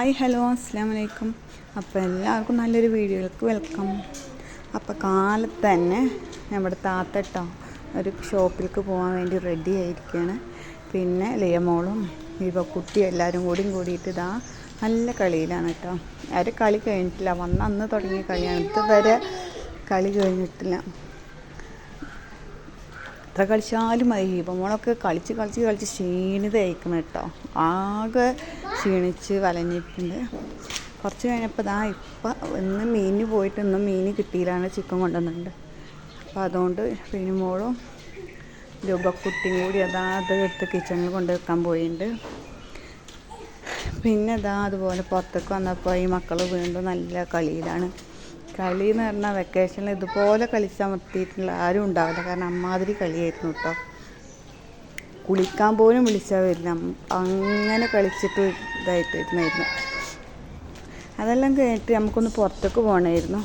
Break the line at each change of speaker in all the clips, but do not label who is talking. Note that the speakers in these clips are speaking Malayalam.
ഹായ് ഹലോ അസ്സാം വലൈക്കും അപ്പോൾ എല്ലാവർക്കും നല്ലൊരു വീഡിയോയിലേക്ക് വെൽക്കം. അപ്പോൾ കാലത്ത് തന്നെ നമ്മുടെ താത്തട്ടോ ഒരു ഷോപ്പിലേക്ക് പോകാൻ വേണ്ടി റെഡി ആയിരിക്കുകയാണ് പിന്നെ ലിയമോളും കുട്ടിയും എല്ലാവരും കൂടിയും കൂടിയിട്ട് ഇതാ നല്ല കളിയിലാണ് കേട്ടോ അവർ കളി കഴിഞ്ഞിട്ടില്ല. വന്ന് അന്ന് തുടങ്ങിയ കളിയാണ്. ഇതുവരെ കളി കഴിഞ്ഞിട്ടില്ല. എത്ര കളിച്ചാലും മതി. ഹീപമോളൊക്കെ കളിച്ച് കളിച്ച് കളിച്ച് ക്ഷീണിതയക്കണം കേട്ടോ ആകെ ക്ഷീണിച്ച് വലഞ്ഞിട്ടുണ്ട്. കുറച്ച് കഴിഞ്ഞപ്പോൾ ഇതാ ഇപ്പം ഇന്ന് മീനിന് പോയിട്ട് ഇന്നും മീൻ കിട്ടിയില്ലാണ് ചിക്കൻ കൊണ്ടുവന്നിട്ടുണ്ട്. അപ്പോൾ അതുകൊണ്ട് പിനിമോളും രൂപക്കുട്ടിയും കൂടി അതാ അത് എടുത്ത് കിച്ചണിൽ കൊണ്ട് വെക്കാൻ പോയിട്ടുണ്ട്. പിന്നെ ഇതാ അതുപോലെ പുറത്തേക്ക് വന്നപ്പോൾ ഈ മക്കൾ വീണ്ടും നല്ല കളിയിലാണ്. കളി എന്ന് പറഞ്ഞാൽ വെക്കേഷനിൽ ഇതുപോലെ കളിച്ചമർത്തിയിട്ടുള്ള ആരും ഉണ്ടാവില്ല. കാരണം അമ്മാതിരി കളിയായിരുന്നു കേട്ടോ. കുളിക്കാൻ പോലും വിളിച്ചാൽ വരില്ല. അങ്ങനെ കളിച്ചിട്ട് ഇതായിട്ടിരുന്നായിരുന്നു. അതെല്ലാം കഴിഞ്ഞിട്ട് നമുക്കൊന്ന് പുറത്തേക്ക് പോകണമായിരുന്നു.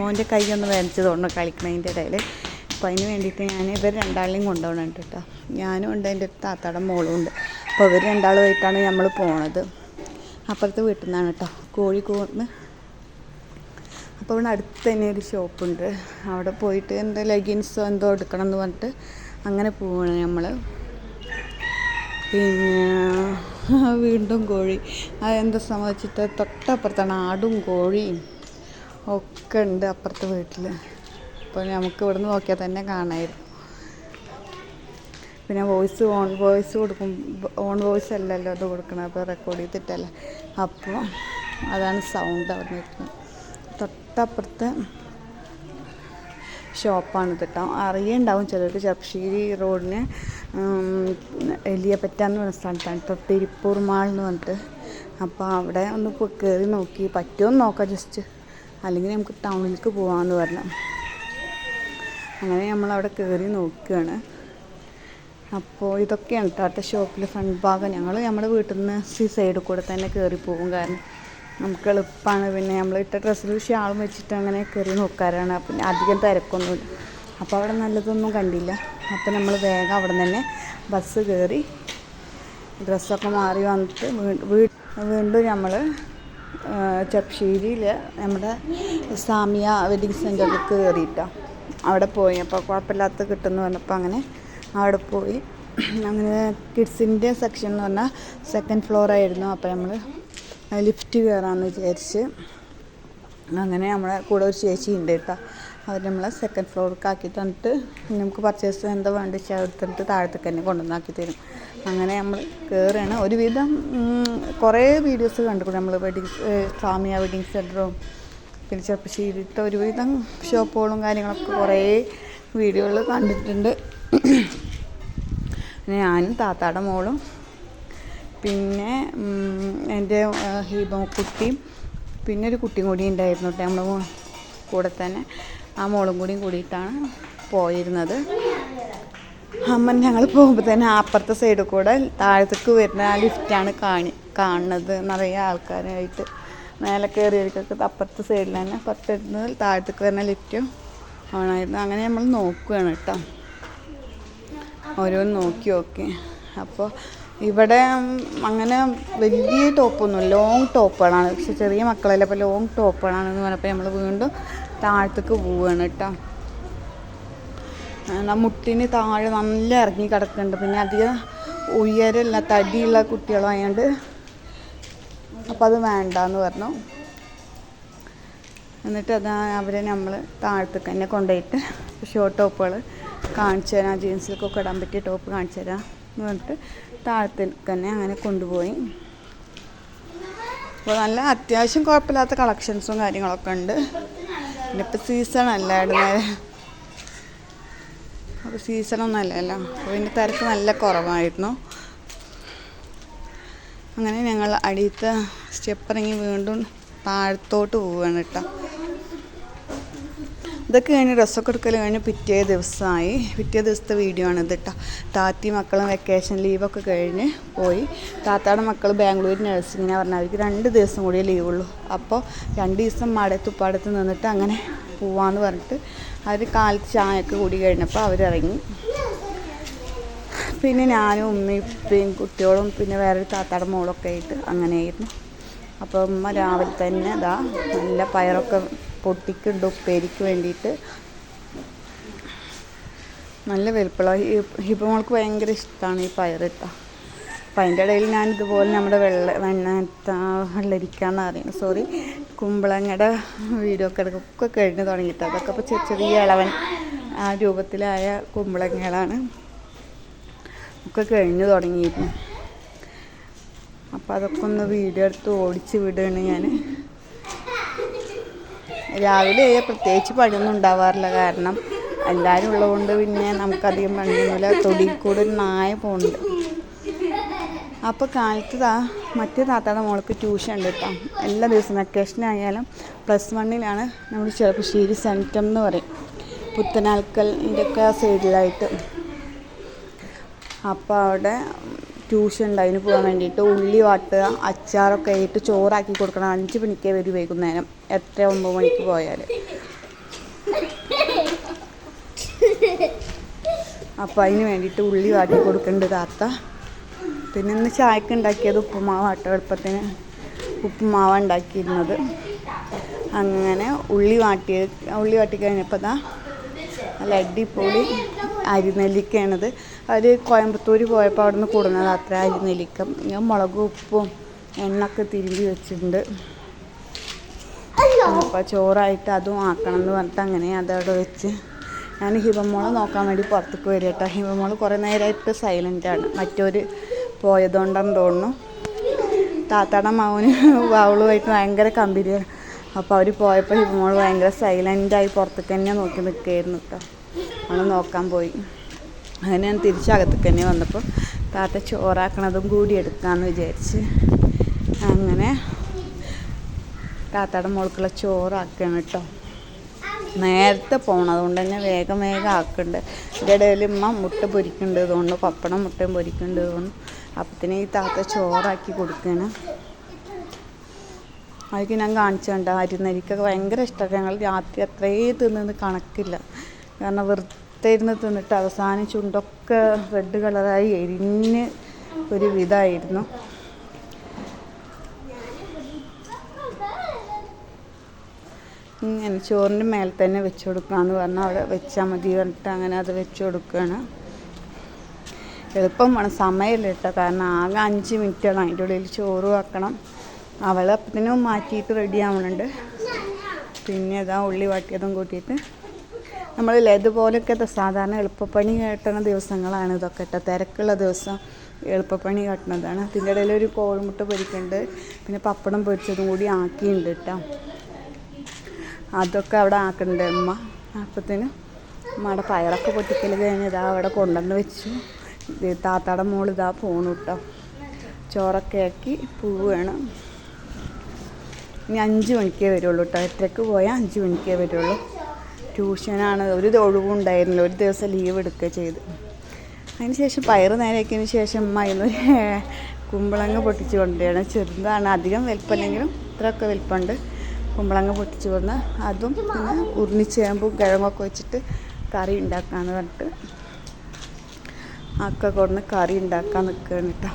മോന്റെ കൈ ഒന്ന് വേദനിച്ച് തോന്നുന്നു കളിക്കണതിന്റെ ഇടയിൽ അപ്പോൾ അതിന് വേണ്ടിയിട്ട് ഞാൻ ഇവർ രണ്ടാളെയും കൊണ്ടുപോകണുണ്ട് കേട്ടോ. ഞാനും ഉണ്ട് എന്റെ താത്താടെ മോളും ഉണ്ട്. അപ്പോൾ ഇവർ രണ്ടാളുമായിട്ടാണ് നമ്മൾ പോണത്. അപ്പുറത്തെ വീട്ടിൽ നിന്നാണ് കേട്ടോ കോഴിക്കോട് അപ്പോൾ ഇവിടെ അടുത്ത് തന്നെ ഒരു ഷോപ്പുണ്ട്. അവിടെ പോയിട്ട് എന്റെ ലെഗിൻസോ എന്തോ എടുക്കണം എന്ന് പറഞ്ഞിട്ട് അങ്ങനെ പോവാണ് നമ്മൾ പിന്നെ വീണ്ടും കോഴി. അതെന്താ സംഭവിച്ചിട്ട്? തൊട്ടപ്പുറത്താണ് ആടും കോഴിയും ഒക്കെ ഉണ്ട് അപ്പുറത്തെ വീട്ടിൽ അപ്പോൾ നമുക്ക് ഇവിടെ നിന്ന് നോക്കിയാൽ തന്നെ കാണായിരുന്നു. പിന്നെ വോയിസ് ഓൺ വോയിസ് കൊടുക്കും ഓൺ വോയിസ് അല്ലല്ലോ അത് കൊടുക്കണം അപ്പോൾ റെക്കോർഡ് ചെയ്തിട്ടല്ലേ. അപ്പോൾ അതാണ് സൗണ്ട് അവിടെ നിൽക്കുന്നത്. തൊട്ടപ്പുറത്ത് ഷോപ്പാണ് കേട്ടോ അറിയുണ്ടാവും ചിലർക്ക്. ചപ്ശ്ശേരി റോഡിന് എലിയപ്പറ്റ എന്ന് പറഞ്ഞ സ്ഥലത്താണ് തൊട്ടിരിപ്പൂർ മാൾ എന്ന് പറഞ്ഞിട്ട്. അപ്പോൾ അവിടെ ഒന്ന് കയറി നോക്കി. പറ്റുമോ നോക്കാം ജസ്റ്റ്. അല്ലെങ്കിൽ നമുക്ക് ടൗണിലേക്ക് പോകാമെന്ന് പറഞ്ഞു. അങ്ങനെ നമ്മളവിടെ കയറി നോക്കുകയാണ് അപ്പോൾ ഇതൊക്കെയാണ് ടാറ്റ ഷോപ്പിലെ ഫ്രണ്ട് ഭാഗം. ഞങ്ങൾ നമ്മുടെ വീട്ടിൽ നിന്ന് സി സൈഡിൽ കൂടെ തന്നെ കയറി പോകും കാരണം നമുക്ക് എളുപ്പമാണ് പിന്നെ നമ്മൾ ഇട്ട ഡ്രസ്സിൽ ഷാളും വെച്ചിട്ട് അങ്ങനെ കയറി നോക്കാറാണ്. പിന്നെ അധികം തിരക്കൊന്നുമില്ല. അപ്പോൾ അവിടെ നല്ലതൊന്നും കണ്ടില്ല. അപ്പോൾ നമ്മൾ വേഗം അവിടെ തന്നെ ബസ് കയറി ഡ്രസ്സൊക്കെ മാറി വന്നിട്ട് വീണ്ടും നമ്മൾ ചപ്ഷീരിയിൽ നമ്മുടെ സാമിയ വെഡിങ് സെന്ററിൽ കയറിയിട്ടോ. അവിടെ പോയി. അപ്പോൾ കുഴപ്പമില്ലാത്ത കിട്ടുമെന്ന് പറഞ്ഞപ്പോൾ അങ്ങനെ അവിടെ പോയി. അങ്ങനെ കിഡ്സിന്റെ സെക്ഷൻ എന്ന് പറഞ്ഞാൽ സെക്കൻഡ് ഫ്ലോർ ആയിരുന്നു. അപ്പോൾ നമ്മൾ ലിഫ്റ്റ് കയറാമെന്ന് വിചാരിച്ച്. അങ്ങനെ നമ്മളെ കൂടെ ഒരു ചേച്ചി ഉണ്ട് കേട്ടോ. അവർ നമ്മളെ സെക്കൻഡ് ഫ്ലോർക്ക് ആക്കി തന്നിട്ട് നമുക്ക് പർച്ചേസ് എന്താ വേണ്ട വെച്ചാൽ എടുത്തിട്ട് താഴത്തേക്ക് തന്നെ കൊണ്ടുവന്നാക്കി തരും. അങ്ങനെ നമ്മൾ കയറുകയാണ് ഒരുവിധം കുറേ വീഡിയോസ് കണ്ടിട്ടുണ്ട് നമ്മൾ വെഡിങ് സാമിയ വെഡിങ് സെന്ററും പിന്നെ ചെറുപ്പശ്ശേരിത്തെ ഒരുവിധം ഷോപ്പുകളും കാര്യങ്ങളൊക്കെ കുറേ വീഡിയോകൾ കണ്ടിട്ടുണ്ട്. പിന്നെ ഞാനും താത്താടെ മോളും പിന്നെ എന്റെ ഹീബക്കുട്ടിയും പിന്നെ ഒരു കുട്ടിയും കൂടി ഉണ്ടായിരുന്നു കേട്ടോ നമ്മൾ കൂടെ തന്നെ. ആ മോളും കൂടിയും കൂടിയിട്ടാണ് പോയിരുന്നത്. അമ്മ ഞങ്ങൾ പോകുമ്പോൾ തന്നെ അപ്പുറത്തെ സൈഡിൽ കൂടെ താഴത്തേക്ക് വരുന്ന ആ ലിഫ്റ്റാണ് കാണി കാണുന്നത് നിറയെ ആൾക്കാരായിട്ട്. മേലെ കയറിയവർക്കൊക്കെ അപ്പുറത്തെ സൈഡിൽ തന്നെ അപ്പുറത്തിരുന്ന് താഴത്തേക്ക് വരുന്ന ലിഫ്റ്റും ആണായിരുന്നു അങ്ങനെ നമ്മൾ നോക്കുകയാണ് കേട്ടോ. ഓരോന്ന് നോക്കി നോക്കി. അപ്പോൾ ഇവിടെ അങ്ങനെ വലിയ ടോപ്പൊന്നും ലോങ് ടോപ്പുകളാണ് പക്ഷെ ചെറിയ മക്കളല്ലേ. അപ്പോൾ ലോങ് ടോപ്പുകളാണെന്ന് പറഞ്ഞപ്പോൾ നമ്മൾ വീണ്ടും താഴത്തേക്ക് പോവുകയാണ് കേട്ടോ. മുട്ടിന് താഴെ നല്ല ഇറങ്ങി കിടക്കുന്നുണ്ട്. പിന്നെ അധികം ഉയരല്ല തടിയുള്ള കുട്ടികളായതുകൊണ്ട് അപ്പോൾ അത് വേണ്ടെന്ന് പറഞ്ഞു. എന്നിട്ട് അത് അവരെ നമ്മൾ താഴത്തേക്ക് തന്നെ കൊണ്ടുപോയിട്ട് ഷോർട്ട് ടോപ്പുകൾ കാണിച്ചു തരാം. ജീൻസിലൊക്കെ ഇടാൻ പറ്റിയ ടോപ്പ് കാണിച്ചു തരാം എന്ന് പറഞ്ഞിട്ട് താഴത്തേക്ക് തന്നെ അങ്ങനെ കൊണ്ടുപോയി. അപ്പോൾ നല്ല അത്യാവശ്യം കുഴപ്പമില്ലാത്ത കളക്ഷൻസും കാര്യങ്ങളൊക്കെ ഉണ്ട്. പിന്നെ സീസൺ അല്ലായിരുന്നു. അപ്പോൾ സീസണൊന്നും അല്ലല്ലോ. അപ്പോൾ ഇതിന്റെ തിരക്ക് നല്ല കുറവായിരുന്നു. അങ്ങനെ ഞങ്ങൾ അടിയത്തെ സ്റ്റെപ്പ് ഇറങ്ങി വീണ്ടും താഴത്തോട്ട് പോവുകയാണ് കേട്ടോ. ഇതൊക്കെ കഴിഞ്ഞ് ഡ്രസ്സൊക്കെ എടുക്കൽ കഴിഞ്ഞ് പിറ്റേ ദിവസമായി. പിറ്റേ ദിവസത്തെ വീഡിയോ ആണ് ഇത് കേട്ടോ താത്തി മക്കളും വെക്കേഷൻ ലീവൊക്കെ കഴിഞ്ഞ് പോയി. താത്താടെ മക്കൾ ബാംഗ്ലൂർ നഴ്സിങ്ങിനാണ് പറഞ്ഞാൽ അവർക്ക് രണ്ട് ദിവസം കൂടി ലീവുള്ളൂ അപ്പോൾ രണ്ട് ദിവസം മടത്തുപ്പാടത്ത് നിന്നിട്ട് അങ്ങനെ പോവാന്ന് പറഞ്ഞിട്ട് അവർ കാലത്ത് ചായയൊക്കെ കൂടി കഴിഞ്ഞപ്പോൾ അവരിറങ്ങി പിന്നെ ഞാനും ഉമ്മയും ഉപ്പയും കുട്ടികളും പിന്നെ വേറൊരു താത്താടെ മോളൊക്കെ ആയിട്ട് അങ്ങനെയായിരുന്നു. അപ്പം ഉമ്മ രാവിലെ തന്നെ അതാ നല്ല പയറൊക്കെ പൊട്ടിക്കുണ്ട് ഉപ്പേരിക്ക് വേണ്ടിയിട്ട്. നല്ല വലുപ്പമുള്ള ഹിബമോൾക്ക് ഭയങ്കര ഇഷ്ടമാണ് ഈ പയറിട്ട അപ്പം അതിന്റെ ഇടയിൽ ഞാൻ ഇതുപോലെ നമ്മുടെ വെള്ള വെണ്ണ വെള്ളരിക്കാന്ന് പറയുന്നത് സോറി കുമ്പളങ്ങയുടെ വീഡിയോ ഒക്കെ ഒക്കെ കഴിഞ്ഞ് തുടങ്ങിയിട്ട്. അതൊക്കെ ഇപ്പോൾ ചെറിയ ചെറിയ ഇളവൻ ആ രൂപത്തിലായ കുമ്പളങ്ങകളാണ്. ഒക്കെ കഴിഞ്ഞ് തുടങ്ങിയിരുന്നു. അപ്പോൾ അതൊക്കെ ഒന്ന് വീഡിയോ എടുത്ത് ഓടിച്ച് വിടുകയാണ് ഞാൻ രാവിലെ പ്രത്യേകിച്ച് പണിയൊന്നും ഉണ്ടാവാറില്ല. കാരണം എല്ലാവരും ഉള്ളതുകൊണ്ട് പിന്നെ നമുക്കധികം പണിയൊന്നുമില്ല. തൊടിയിൽ കൂടെ ഒരു നായ പോകുന്നുണ്ട് അപ്പോൾ കാലത്ത് താ മറ്റേ താത്താടെ മോൾക്ക് ട്യൂഷൻ ഉണ്ട് കേട്ടോ. എല്ലാ ദിവസവും വെക്കേഷൻ ആയാലും പ്ലസ് വണ്ണിലാണ് നമ്മൾ ചെറുപ്പശ്ശേരി സെന്റം എന്ന് പറയും. പുത്തനാൽക്കലിന്റെ ഒക്കെ സൈഡിലായിട്ട് അപ്പോൾ അവിടെ ട്യൂഷൻ ഉണ്ട് അതിന് പോകാൻ വേണ്ടിയിട്ട് ഉള്ളി വാട്ടുക അച്ചാറൊക്കെ ആയിട്ട് ചോറാക്കി കൊടുക്കണം. അഞ്ച് മണിക്കേ വരും വൈകുന്നേരം. എത്ര ഒമ്പത് മണിക്ക് പോയാൽ അപ്പോൾ അതിന് വേണ്ടിയിട്ട് ഉള്ളി വാട്ടി കൊടുക്കേണ്ടത് താത്ത. പിന്നെ ഇന്ന് ചായക്ക് ഉണ്ടാക്കിയത് ഉപ്പുമാവ് ആട്ടോ എളുപ്പത്തിന്. ഉപ്പുമാവ് ഉണ്ടാക്കിയിരുന്നത്. അങ്ങനെ ഉള്ളി വാട്ടി ഉള്ളി വാട്ടി കഴിഞ്ഞപ്പോൾ ദാ നല്ല അടിപൊളി അരിനെല്ലിക്കയാണത്. അത് കോയമ്പത്തൂർ പോയപ്പോൾ അവിടെ നിന്ന് കൂടുന്നത് അത്ര അരിനെല്ലിക്ക. ഞാൻ മുളകും ഉപ്പും എണ്ണൊക്കെ തിരുമ്പി വെച്ചിട്ടുണ്ട്. അപ്പോൾ ചോറായിട്ട് അതും ആക്കണം എന്ന് പറഞ്ഞിട്ട് അങ്ങനെ അതവിടെ വെച്ച് ഞാൻ ഹിബമോളെ നോക്കാൻ വേണ്ടി പുറത്തേക്ക് വരിക കേട്ടോ. ഹിബമോൾ കുറേ നേരമായിട്ട് സൈലന്റാണ് മറ്റൊരു പോയതുകൊണ്ടാന്ന് തോന്നുന്നു. താത്താടെ മകന് വാവളുമായിട്ട് ഭയങ്കര കമ്പനിയാണ്. അപ്പോൾ അവർ പോയപ്പോൾ ഹിബമോൾ ഭയങ്കര സൈലന്റായി പുറത്തേക്ക് തന്നെ നോക്കി നിൽക്കുകയായിരുന്നു കേട്ടോ. അവൾ നോക്കാൻ പോയി. അങ്ങനെ ഞാൻ തിരിച്ചകത്തേക്ക് തന്നെ വന്നപ്പോൾ താത്ത ചോറാക്കണതും കൂടി എടുക്കാമെന്ന് വിചാരിച്ച് അങ്ങനെ താത്താടെ മോൾക്കുള്ള ചോറാക്കണം കേട്ടോ. നേരത്തെ പോകണം അതുകൊണ്ട് തന്നെ വേഗം വേഗം ആക്കുന്നുണ്ട്. ഇതിന്റെ ഇടയിൽ ഉമ്മ മുട്ട പൊരിക്കുന്നുണ്ട് അതുകൊണ്ട് പപ്പടം മുട്ടയും പൊരിക്കുന്നുണ്ട് അതുകൊണ്ട് അപ്പത്തിന് ഈ താത്ത ചോറാക്കി കൊടുക്കണം അതൊക്കെ ഞാൻ കാണിച്ചുണ്ട് അരിനരിക്കൊക്കെ ഭയങ്കര ഇഷ്ടമൊക്കെ ഞങ്ങൾ രാത്രി അത്രയും തിന്നത് കണക്കില്ല. കാരണം വെറുതെ ഇരുന്ന് തിന്നിട്ട് അവസാനം ചുണ്ടൊക്കെ റെഡ് കളറായി എരിഞ്ഞ് ഒരു വിധമായിരുന്നു. ഇങ്ങനെ ചോറിന്റെ മേലെ തന്നെ വെച്ച് കൊടുക്കാമെന്ന് പറഞ്ഞാൽ അവിടെ വെച്ചാൽ മതി പറഞ്ഞിട്ട് അങ്ങനെ അത് വെച്ച് കൊടുക്കുകയാണ് എളുപ്പം വേണം. സമയമില്ല കേട്ടോ. കാരണം ആകെ അഞ്ച് മിനിറ്റാണ്. അതിന്റെ ഉള്ളിൽ ചോറ് വെക്കണം. അവളെ അപ്പത്തിനും മാറ്റിയിട്ട് റെഡി ആവുന്നുണ്ട് പിന്നെ അതാ ഉള്ളി വാട്ടിയതും കൂട്ടിയിട്ട് നമ്മളില്ലേ ഇതുപോലൊക്കെ സാധാരണ എളുപ്പപ്പണി കെട്ടണ ദിവസങ്ങളാണ് ഇതൊക്കെ കേട്ടോ. തിരക്കുള്ള ദിവസം എളുപ്പപ്പണി കാട്ടുന്നതാണ് അതിന്റെ ഇടയിൽ ഒരു കോഴിമുട്ട പൊരിക്കുന്നുണ്ട് പിന്നെ പപ്പടം പൊരിച്ചതും കൂടി ആക്കിയിട്ടുണ്ട് കേട്ടോ. അതൊക്കെ അവിടെ ആക്കുന്നുണ്ട് അമ്മ അപ്പത്തിന് അമ്മയുടെ പയറൊക്കെ പൊട്ടിക്കൽ കഴിഞ്ഞ് ഇതാ അവിടെ കൊണ്ടുവന്ന് വെച്ചു. താത്താടെ മോൾ ഇതാ പോണു കേട്ടോ. ചോറൊക്കെ ആക്കി പൂവ് വേണം. ഇനി അഞ്ച് മണിക്കേ വരുള്ളൂ കേട്ടോ. എട്ടരക്ക് പോയാൽ അഞ്ച് മണിക്കേ വരുള്ളൂ. ട്യൂഷനാണ്. ഒരു ഒഴിവും ഉണ്ടായിരുന്നില്ല. ഒരു ദിവസം ലീവ് എടുക്കുക ചെയ്ത്. അതിന് ശേഷം പയറ് നേരെയാക്കിയതിന് ശേഷം അമ്മ കുമ്പളങ്ങ പൊട്ടിച്ച് കൊണ്ടുവരികയാണ്. ചെറുതാണ്. അധികം വലിപ്പമില്ലെങ്കിലും ഇത്രയൊക്കെ വലിപ്പമുണ്ട്. കുമ്പളങ്ങ പൊട്ടിച്ച് കൊണ്ട് അതും പിന്നെ ഉരുണിച്ചേമ്പും കിഴങ്ങൊക്കെ വെച്ചിട്ട് കറി ഉണ്ടാക്കാമെന്ന് പറഞ്ഞിട്ട് ഒക്കെ കൊണ്ട് കറി ഉണ്ടാക്കാൻ നിൽക്കുകയാണ് കേട്ടോ.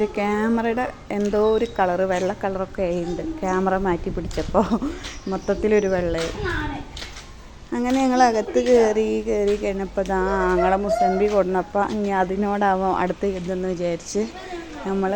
ഒരു ക്യാമറയുടെ എന്തോ ഒരു കളർ വെള്ള കളറൊക്കെ ആയിട്ടുണ്ട്. ക്യാമറ മാറ്റി പിടിച്ചപ്പോൾ മൊത്തത്തിലൊരു വെള്ളയായി അങ്ങനെ ഞങ്ങൾ അകത്ത് കയറി കയറി കഴിഞ്ഞപ്പോൾ ദാ ആങ്ങളെ മുസമ്പി കൊണ്ടപ്പോൾ ഇനി അതിനോടാവാം അടുത്ത് ഇതെന്ന് വിചാരിച്ച് നമ്മൾ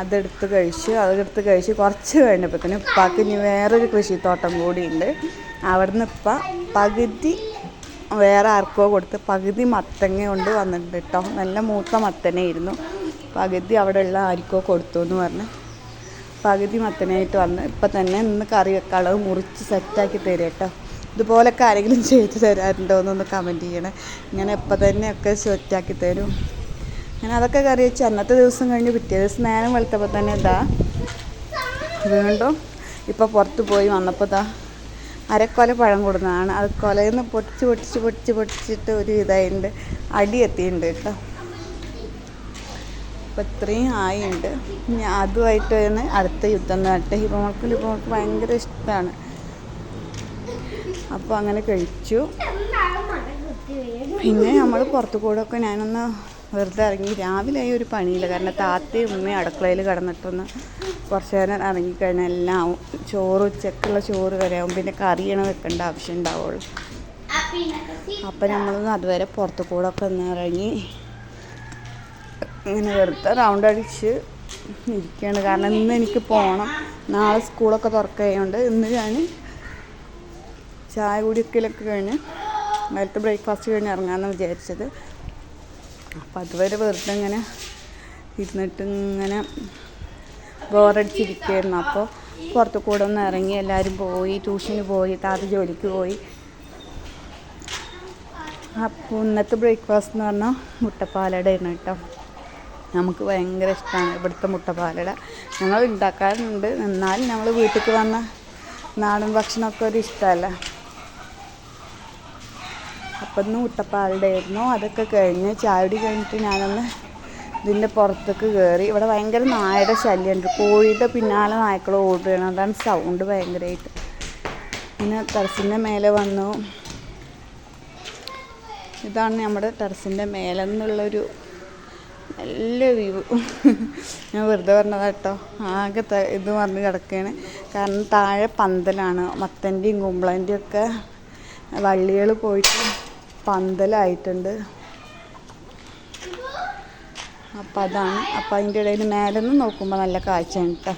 അതെടുത്ത് കഴിച്ചു. അതെടുത്ത് കഴിച്ച് കുറച്ച് കഴിഞ്ഞപ്പോൾ തന്നെ ഉപ്പാക്ക് ഇനി വേറൊരു കൃഷിത്തോട്ടം കൂടിയുണ്ട്. അവിടുന്ന് ഇപ്പ പകുതി വേറെ ആർക്കോ കൊടുത്ത് പകുതി മത്തങ്ങ കൊണ്ട് വന്നിട്ടുണ്ട് കേട്ടോ. നല്ല മൂത്ത മത്തനായിരുന്നു. പകുതി ഉള്ള ആർക്കോ കൊടുത്തു എന്ന് പറഞ്ഞ് പകുതി മത്തനായിട്ട് വന്ന് ഇപ്പം തന്നെ ഇന്ന് കറി വെക്കാളവ് മുറിച്ച് സെറ്റാക്കി തരും കേട്ടോ. ഇതുപോലൊക്കെ ആരെങ്കിലും ചെയ്ത് തരാറുണ്ടോ എന്നൊന്ന് കമന്റ് ചെയ്യണേ. ഇങ്ങനെ ഇപ്പം തന്നെ ഒക്കെ സെറ്റാക്കി തരും. ഞാൻ അതൊക്കെ കറി വെച്ച് അന്നത്തെ ദിവസം കഴിഞ്ഞ് പിറ്റേ ദിവസം നേരം വെളുത്തപ്പോൾ തന്നെ ഇതാ വീണ്ടും ഇപ്പോൾ പുറത്ത് പോയി വന്നപ്പോൾ ഇതാ അരക്കൊല പഴം കൊടുക്കുന്നതാണ് അത് കൊലയിൽ നിന്ന് പൊട്ടിച്ച് പൊട്ടിച്ച് പൊട്ടിച്ച് പൊട്ടിച്ചിട്ട് ഒരു ഇതായിട്ടുണ്ട് അടി എത്തിയിട്ടുണ്ട് കേട്ടോ. അപ്പോൾ ഇത്രയും ആയിട്ടുണ്ട് ഇനി തന്നെ അടുത്ത യുദ്ധം പറഞ്ഞിട്ട് ഹിബമൾക്ക് ഹിബമൾക്ക് ഭയങ്കര ഇഷ്ടമാണ് അപ്പോൾ അങ്ങനെ കഴിച്ചു. പിന്നെ നമ്മൾ പുറത്തു കൂടെ ഒക്കെ ഞാനൊന്ന് വെറുതെ ഇറങ്ങി. രാവിലെ ആയി ഒരു പണിയില്ല. കാരണം താത്തയും ഉമ്മയും അടുക്കളയിൽ കിടന്നിട്ടൊന്ന് കുറച്ച് നേരം ഇറങ്ങിക്കഴിഞ്ഞാൽ എല്ലാം ആവും. ചോറ് ഉച്ചക്കുള്ള ചോറ് വരെ ആവും. പിന്നെ കറിയാണ് വെക്കേണ്ട ആവശ്യം ഉണ്ടാവുള്ളൂ. അപ്പം നമ്മളൊന്ന് അതുവരെ പുറത്തു കൂടെ ഒക്കെ ഒന്ന് ഇറങ്ങി ഇങ്ങനെ വെറുതെ റൗണ്ട് അടിച്ച് ഇരിക്കുകയാണ്. കാരണം ഇന്ന് എനിക്ക് പോകണം നാളെ സ്കൂളൊക്കെ തുറക്കുകയുണ്ട് ഇന്ന് ഞാൻ ചായ കുടിക്കലൊക്കെ കഴിഞ്ഞ് നേരത്തെ ബ്രേക്ക്ഫാസ്റ്റ് കഴിഞ്ഞ് ഇറങ്ങാമെന്ന് വിചാരിച്ചത്. അപ്പം അതുവരെ വെറുതെ ഇങ്ങനെ ഇരുന്നിട്ട് ഇങ്ങനെ ബോറടിച്ചിരിക്കുകയായിരുന്നു അപ്പോൾ പുറത്തു കൂടെ ഒന്ന് ഇറങ്ങി എല്ലാവരും പോയി ട്യൂഷന് പോയി താത്ത ജോലിക്ക് പോയി. അപ്പോൾ ഇന്നത്തെ ബ്രേക്ക്ഫാസ്റ്റ് എന്ന് പറഞ്ഞാൽ മുട്ടപ്പാലടയാണ് കേട്ടോ. നമുക്ക് ഭയങ്കര ഇഷ്ടമാണ് ഇവിടുത്തെ മുട്ടപ്പാലട. ഞങ്ങൾ ഉണ്ടാക്കാറുണ്ട്. എന്നാലും നമ്മൾ വീട്ടിലേക്ക് വന്ന നാടൻ ഭക്ഷണമൊക്കെ ഒരു ഇഷ്ടമല്ല. അപ്പം ഇന്ന് മുട്ടപ്പാലടയായിരുന്നു അതൊക്കെ കഴിഞ്ഞ് ചായടി കഴിഞ്ഞിട്ട് ഞാനൊന്ന് ഇതിന്റെ പുറത്തേക്ക് കയറി ഇവിടെ ഭയങ്കര നായയുടെ ശല്യമുണ്ട്. കോഴിയുടെ പിന്നാലെ നായ്ക്കൾ ഓടുകയാണ്. അതാണ് സൗണ്ട് ഭയങ്കരമായിട്ട് പിന്നെ ടെറസിന്റെ മേലെ വന്നു. ഇതാണ് നമ്മുടെ ടെറസിന്റെ മേലെ നിന്നുള്ളൊരു നല്ല വ്യൂ ഞാൻ വെറുതെ പറഞ്ഞതാ കേട്ടോ. ആകെ ഇത് പറഞ്ഞ് കിടക്കുകയാണ്. കാരണം താഴെ പന്തലാണ്. മത്തന്റെയും കുമ്പളന്റെയും ഒക്കെ വള്ളികൾ പോയിട്ട് പന്തലായിട്ടുണ്ട്. അപ്പം അതാണ്. അപ്പം അതിന്റെ ഇടയിൽ മേലെ നിന്ന് നോക്കുമ്പോൾ നല്ല കാഴ്ചയാണ് കേട്ടോ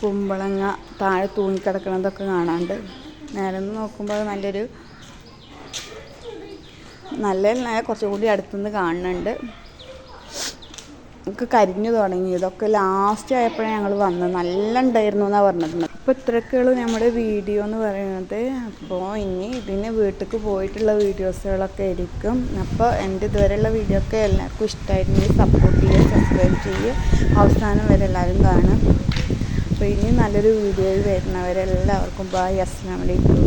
കുമ്പളങ്ങ താഴെ തൂങ്ങിക്കിടക്കണതൊക്കെ കാണാണ്ട്. മേലെ നിന്ന് നോക്കുമ്പോൾ നല്ലൊരു നല്ല കുറച്ചും കൂടി അടുത്തുനിന്ന് കാണുന്നുണ്ട് നമുക്ക് കരിഞ്ഞു തുടങ്ങി. ഇതൊക്കെ ലാസ്റ്റ് ആയപ്പോഴാണ് ഞങ്ങൾ വന്നത്. നല്ല ഉണ്ടായിരുന്നു എന്നാണ് പറഞ്ഞിട്ടുണ്ട് അപ്പോൾ ഇത്രയൊക്കെയുള്ളൂ നമ്മുടെ വീഡിയോ എന്ന് പറയുന്നത്. അപ്പോൾ ഇനി ഇതിന് വീട്ടിലേക്ക് പോയിട്ടുള്ള വീഡിയോസുകളൊക്കെ ആയിരിക്കും. അപ്പോൾ എന്റെ ഇതുവരെയുള്ള വീഡിയോ ഒക്കെ എല്ലാവർക്കും ഇഷ്ടമായിരുന്നെങ്കിൽ സപ്പോർട്ട് ചെയ്യുക സബ്സ്ക്രൈബ് ചെയ്യുക. അവസാനം വരെ എല്ലാവരും കാണും അപ്പോൾ ഇനി നല്ലൊരു വീഡിയോയിൽ വരുന്നവരെല്ലാവർക്കും ബായ് അസ്സാം വലൈക്കും